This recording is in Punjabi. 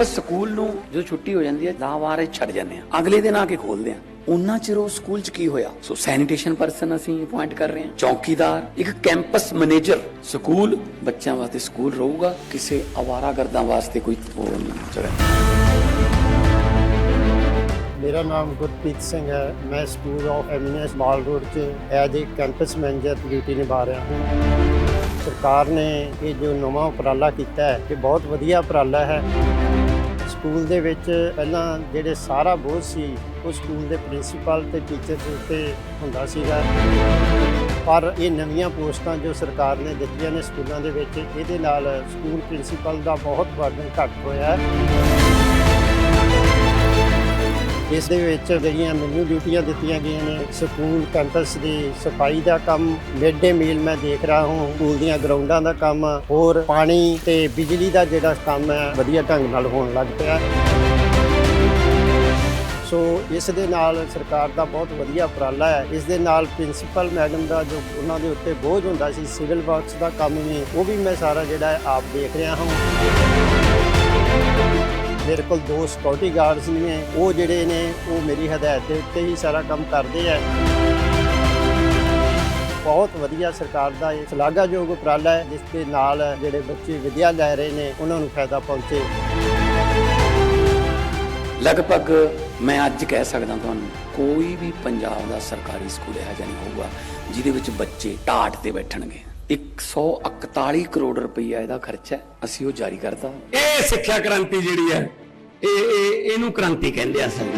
ਕੈਂਪਸ ਸਕੂਲ ਨੂੰ ਜਦੋਂ ਛੁੱਟੀ ਹੋ ਜਾਂਦੀ ਹੈ ਦਾ ਵਾਰੇ ਛੱਡ ਜਾਂਦੇ ਆ ਅਗਲੇ ਦਿਨ ਆ ਕੇ ਖੋਲਦੇ ਆ ਉਹਨਾਂ ਚਿਰ ਉਹ ਸਕੂਲ 'ਚ ਕੀ ਹੋਇਆ? ਸੋ ਸੈਨੀਟੇਸ਼ਨ ਪਰਸਨ ਅਸੀਂ ਅਪਾਇੰਟ ਕਰ ਰਹੇ ਹਾਂ। ਚੌਕੀਦਾਰ, ਇੱਕ ਕੈਂਪਸ ਮੈਨੇਜਰ ਸਕੂਲ, ਬੱਚਿਆਂ ਵਾਸਤੇ ਸਕੂਲ ਰਹੂਗਾ। ਕਿਸੇ ਅਵਾਰਾਗਰਦਾਂ ਵਾਸਤੇ ਕੋਈ ਉਹ ਨਹੀਂ ਜਗ੍ਹਾ ਮੇਰਾ ਨਾਮ ਗੁਰਪ੍ਰੀਤ ਸਿੰਘ ਹੈ। ਮੈਂ ਸਕੂਲ ਆਫ ਐਮੀਨੈਂਸ ਬਾਲ ਰੋਡ 'ਚ as a campus manager duty ਨਿਭਾ ਰਿਹਾ ਹਾਂ। ਸਰਕਾਰ ਨੇ ਇਹ ਜੋ ਨਵਾਂ ਉਪਰਾਲਾ ਕੀਤਾ ਹੈ, ਇਹ ਬਹੁਤ ਵਧੀਆ ਉਪਰਾਲਾ ਹੈ। ਸਕੂਲ ਦੇ ਵਿੱਚ ਪਹਿਲਾਂ ਜਿਹੜੇ ਸਾਰਾ ਬੋਝ ਸੀ, ਉਹ ਸਕੂਲ ਦੇ ਪ੍ਰਿੰਸੀਪਲ ਤੇ ਟੀਚਰਸ ਉੱਤੇ ਹੁੰਦਾ ਸੀਗਾ। ਪਰ ਇਹ ਨਵੀਆਂ ਪੋਸਟਾਂ ਜੋ ਸਰਕਾਰ ਨੇ ਦਿੱਤੀਆਂ ਨੇ ਸਕੂਲਾਂ ਦੇ ਵਿੱਚ, ਇਹਦੇ ਨਾਲ ਸਕੂਲ ਪ੍ਰਿੰਸੀਪਲ ਦਾ ਬਹੁਤ ਬਰਡਨ ਘੱਟ ਹੋਇਆ। ਹੈ ਇਸ ਦੇ ਵਿੱਚ ਜਿਹੜੀਆਂ ਮੈਨੂੰ ਡਿਊਟੀਆਂ ਦਿੱਤੀਆਂ ਗਈਆਂ ਨੇ, ਸਕੂਲ ਕੈਂਪਸ ਦੀ ਸਫ਼ਾਈ ਦਾ ਕੰਮ, ਮਿਡ ਡੇ ਮੀਲ ਮੈਂ ਦੇਖ ਰਿਹਾ ਹਾਂ, ਸਕੂਲ ਦੀਆਂ ਗਰਾਊਂਡਾਂ ਦਾ ਕੰਮ, ਹੋਰ ਪਾਣੀ ਤੇ ਬਿਜਲੀ ਦਾ ਜਿਹੜਾ ਕੰਮ ਹੈ, ਵਧੀਆ ਢੰਗ ਨਾਲ ਹੋਣ ਲੱਗ ਪਿਆ। ਸੋ ਇਸ ਦੇ ਨਾਲ ਸਰਕਾਰ ਦਾ ਬਹੁਤ ਵਧੀਆ ਉਪਰਾਲਾ ਹੈ। ਇਸ ਦੇ ਨਾਲ ਪ੍ਰਿੰਸੀਪਲ ਮੈਡਮ ਦਾ ਜੋ ਉਹਨਾਂ ਦੇ ਉੱਤੇ ਬੋਝ ਹੁੰਦਾ ਸੀ, ਸਿਵਲ ਵਰਕਸ ਦਾ ਕੰਮ ਵੀ, ਉਹ ਵੀ ਮੈਂ ਸਾਰਾ ਜਿਹੜਾ ਆਪ ਦੇਖ ਰਿਹਾ ਹਾਂ। ਮੇਰੇ ਕੋਲ ਦੋ ਸਿਕਿਉਰਿਟੀ ਗਾਰਡਸ ਨੇ, ਉਹ ਜਿਹੜੇ ਨੇ, ਉਹ ਮੇਰੀ ਹਦਾਇਤ ਦੇ ਉੱਤੇ ਹੀ ਸਾਰਾ ਕੰਮ ਕਰਦੇ ਆ। ਬਹੁਤ ਵਧੀਆ ਸਰਕਾਰ ਦਾ ਇਹ ਸ਼ਲਾਘਾਯੋਗ ਉਪਰਾਲਾ ਹੈ, ਜਿਸ ਦੇ ਨਾਲ ਜਿਹੜੇ ਬੱਚੇ ਵਿਦਿਆ ਲੈ ਰਹੇ ਨੇ, ਉਹਨਾਂ ਨੂੰ ਫਾਇਦਾ ਪਹੁੰਚੇ। ਲਗਭਗ ਮੈਂ ਅੱਜ ਕਹਿ ਸਕਦਾ ਤੁਹਾਨੂੰ, ਕੋਈ ਵੀ ਪੰਜਾਬ ਦਾ ਸਰਕਾਰੀ ਸਕੂਲ ਇਹੋ ਜਿਹਾ ਨਹੀਂ ਹੋਊਗਾ, ਜਿਹਦੇ ਵਿੱਚ ਬੱਚੇ ਟਾਟ ਤੇ ਬੈਠਣਗੇ। 141 ਕਰੋੜ ਰੁਪਈਆ ਇਹਦਾ ਖਰਚਾ ਹੈ। ਅਸੀਂ ਉਹ ਜਾਰੀ ਕਰਤਾ। ਇਹ ਸਿੱਖਿਆ ਕ੍ਰਾਂਤੀ ਜਿਹੜੀ ਹੈ, ਇਹ ਇਹਨੂੰ ਕ੍ਰਾਂਤੀ ਕਹਿੰਦੇ ਆ ਅਸਲ